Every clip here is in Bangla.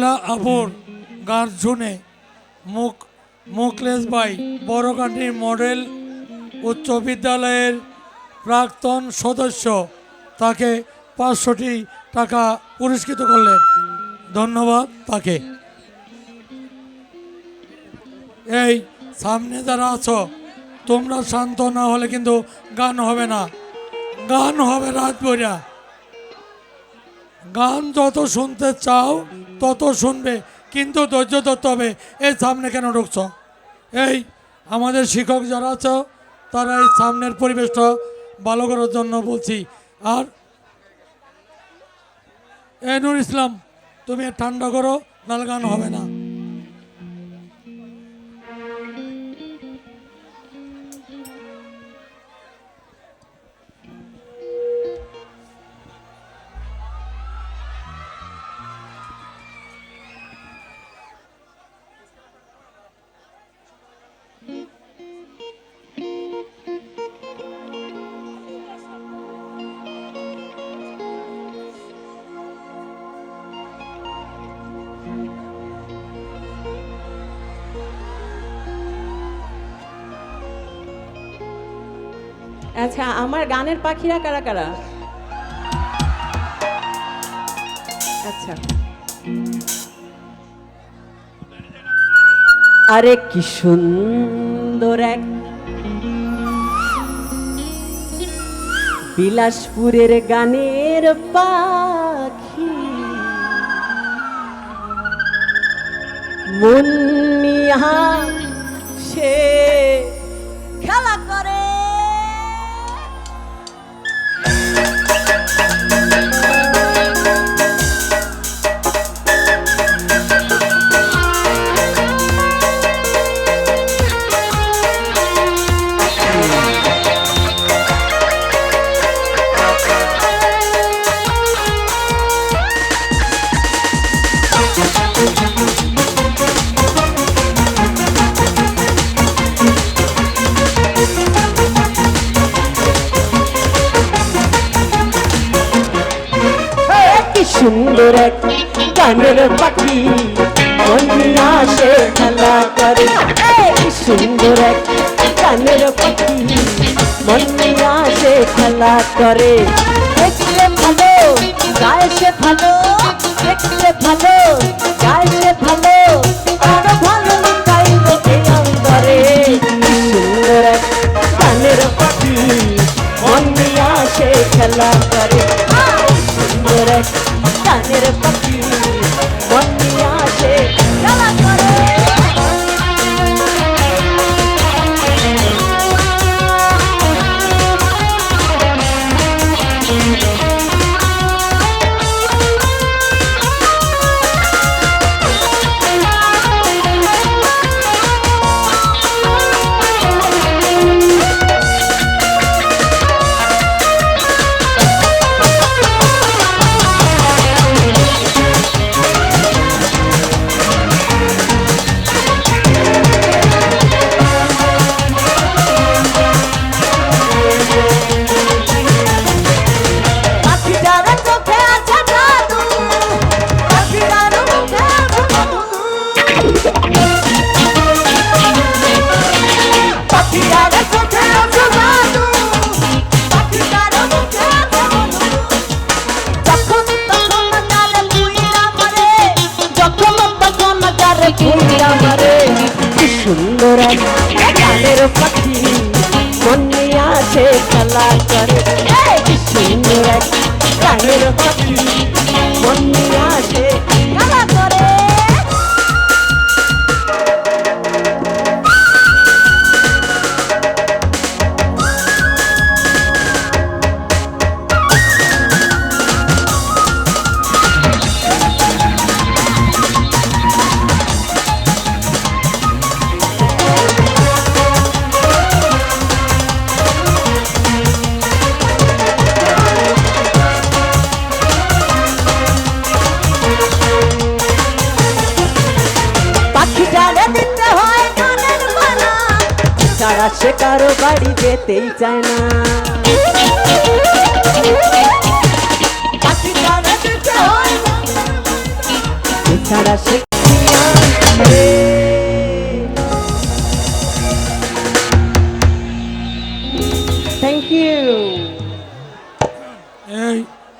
আপুর গান শুনে মুখ মুকলেশ ভাই বড়কাটির মডেল উচ্চ বিদ্যালয়ের প্রাক্তন সদস্য। তাকে পাঁচশোটি টাকা পুরস্কৃত করলেন। ধন্যবাদ তাকে। এই, সামনে যারা আছো, তোমরা শান্ত না হলে কিন্তু গান হবে না। গান হবে রাত গান যত শুনতে চাও, তত শুনবে, কিন্তু ধৈর্য ধরতে হবে, এই সামনে কেন ঢুকছ? এই, আমাদের শিক্ষক যারা আছো, তারা এই সামনের পরিবেশটা ভালো করার জন্য বলছি। আর এ নুর ইসলাম, তুমি ঠান্ডা করো নাল গান হবে না। আচ্ছা আমার গানের পাখিরা কারা কারা? আচ্ছা। আরে কি সুন্দর এক বিলাসপুরের গানের পাখি। মুন্নিহা সে খেলা করে। সুন্দর এক কানের পাখি। আসে সে খেলা করে। সুন্দর এক কানের পাখি। মন্দি সে খেলা করে। দেখলে ভালো গায়ে সে ভালো দেখলে সুন্দর এক গানের ছাড়া সে কারও বাড়ি যেতেই চায় না। ছাড়া ছাড়া থ্যাংক ইউ এই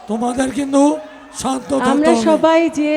তোমাদের কিন্তু শান্ত আমরা সবাই যে